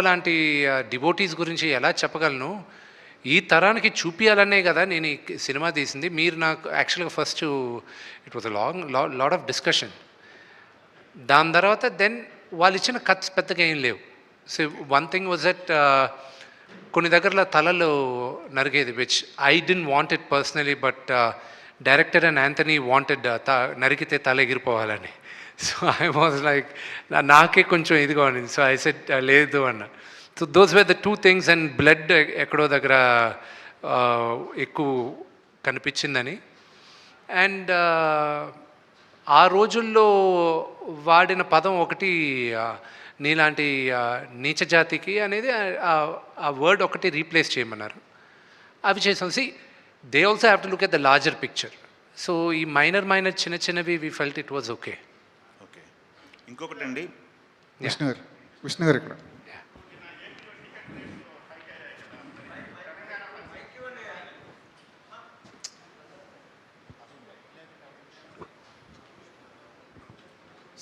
లాంటి డివోటీస్ గురించి ఎలా చెప్పగలను? ఈ తరానికి చూపించాలనే కదా నేను ఈ సినిమా తీసింది. మీరు నాకు యాక్చువల్గా first it was long lot of discussion. దాని తర్వాత దెన్ వాళ్ళు ఇచ్చిన కట్స్ పెద్దగా ఏం లేవు. So one thing was that కొన్ని దగ్గరలో తలలు నరిగేది which I didn't want it personally but director and Anthony wanted the నరికితే తల ఎగిరిపోవాలని. సో ఐ వాజ్ లైక్ నాకే కొంచెం ఇదిగా ఉండింది. సో ఐ సెట్ లేదు అన్న. So those were the two things and blood ఎక్కడో దగ్గర ఎక్కువ కనిపించిందని. అండ్ ఆ రోజుల్లో వాడిన పదం ఒకటి నీలాంటి నీచ జాతికి అనేది ఆ- వర్డ్ ఒకటి రీప్లేస్ చేయమన్నారు. అవి చేసాం. See they also have to look at the larger picture so ఈ మైనర్ మైనర్ చిన్న చిన్నవి we felt it was okay ఇంకొకటి అండి విష్ణు గారు విష్ణు గారు ఇక్కడ.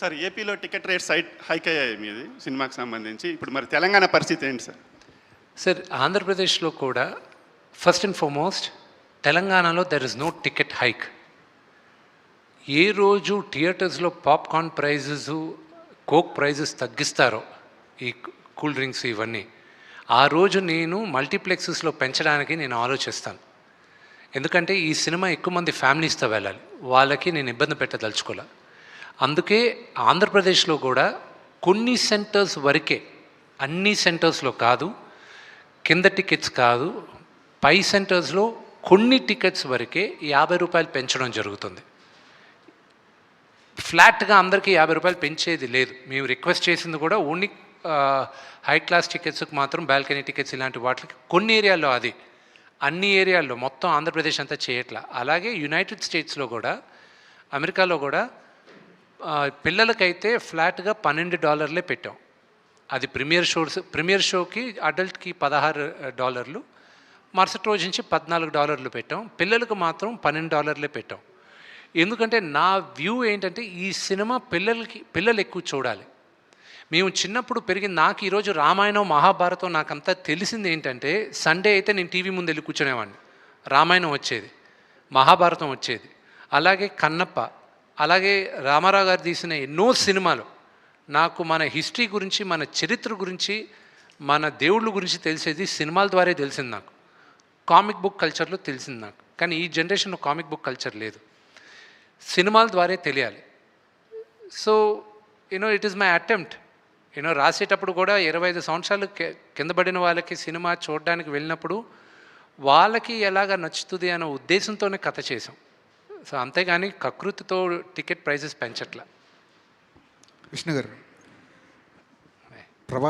సార్ ఏపీలో టికెట్ రేట్ సైట్ హైక్ అయ్యాయి మీది సినిమాకి సంబంధించి. ఇప్పుడు మరి తెలంగాణ పరిస్థితి ఏంటి సార్? సార్ ఆంధ్రప్రదేశ్లో కూడా ఫస్ట్ అండ్ ఫార్మోస్ట్ తెలంగాణలో there is no ticket hike ఏ రోజు థియేటర్స్లో పాప్కార్న్ ప్రైజెస్ కోక్ ప్రైజెస్ తగ్గిస్తారో ఈ కూల్ డ్రింక్స్ ఇవన్నీ ఆ రోజు నేను మల్టీప్లెక్సెస్లో పెంచడానికి నేను ఆలోచిస్తాను. ఎందుకంటే ఈ సినిమా ఎక్కువ మంది ఫ్యామిలీస్తో వెళ్ళాలి. వాళ్ళకి నేను ఇబ్బంది పెట్టదలుచుకోలే. అందుకే ఆంధ్రప్రదేశ్లో కూడా కొన్ని సెంటర్స్ వరకే అన్ని సెంటర్స్లో కాదు కింద టికెట్స్ కాదు పై సెంటర్స్లో కొన్ని టికెట్స్ వరకే యాభై రూపాయలు పెంచడం జరుగుతుంది. ఫ్లాట్గా అందరికీ యాభై రూపాయలు పెంచేది లేదు. మేము రిక్వెస్ట్ చేసింది కూడా ఓన్లీ హై క్లాస్ టికెట్స్కి మాత్రం బాల్కనీ టికెట్స్ ఇలాంటి వాటికి కొన్ని ఏరియాల్లో అది. అన్ని ఏరియాల్లో మొత్తం ఆంధ్రప్రదేశ్ అంతా చేయట్లా. అలాగే యునైటెడ్ స్టేట్స్లో కూడా అమెరికాలో కూడా పిల్లలకైతే ఫ్లాట్గా పన్నెండు డాలర్లే పెట్టాం. అది ప్రీమియర్ షోస్ ప్రీమియర్ షోకి అడల్ట్కి పదహారు డాలర్లు మరుసటి రోజు నుంచి పద్నాలుగు డాలర్లు పెట్టాం. పిల్లలకు మాత్రం పన్నెండు డాలర్లే పెట్టాం. ఎందుకంటే నా వ్యూ ఏంటంటే ఈ సినిమా పిల్లలకి పిల్లలు ఎక్కువ చూడాలి. మేము చిన్నప్పుడు పెరిగిన నాకు ఈరోజు రామాయణం మహాభారతం నాకంతా తెలిసింది ఏంటంటే సండే అయితే నేను టీవీ ముందు వెళ్ళి కూర్చునేవాడిని. రామాయణం వచ్చేది మహాభారతం వచ్చేది. అలాగే కన్నప్ప అలాగే రామారావు గారు తీసిన ఎన్నో సినిమాలు. నాకు మన హిస్టరీ గురించి మన చరిత్ర గురించి మన దేవుళ్ళ గురించి తెలిసేది సినిమాల ద్వారా తెలిసింది నాకు. కామిక్ బుక్ కల్చర్లో తెలిసింది నాకు. కానీ ఈ జనరేషన్లో కామిక్ బుక్ కల్చర్ లేదు. సినిమాల ద్వారా తెలియాలి. So you know it is my attempt you know రాసేటప్పుడు కూడా ఇరవై ఐదు సంవత్సరాలు కింద పడిన వాళ్ళకి సినిమా చూడడానికి వెళ్ళినప్పుడు వాళ్ళకి ఎలాగ నచ్చుతుంది అనే ఉద్దేశంతోనే కథ చేసాం సో అంతేగాని కకృతితో టికెట్ ప్రైజెస్ పెంచట్లా. విష్ణు గారు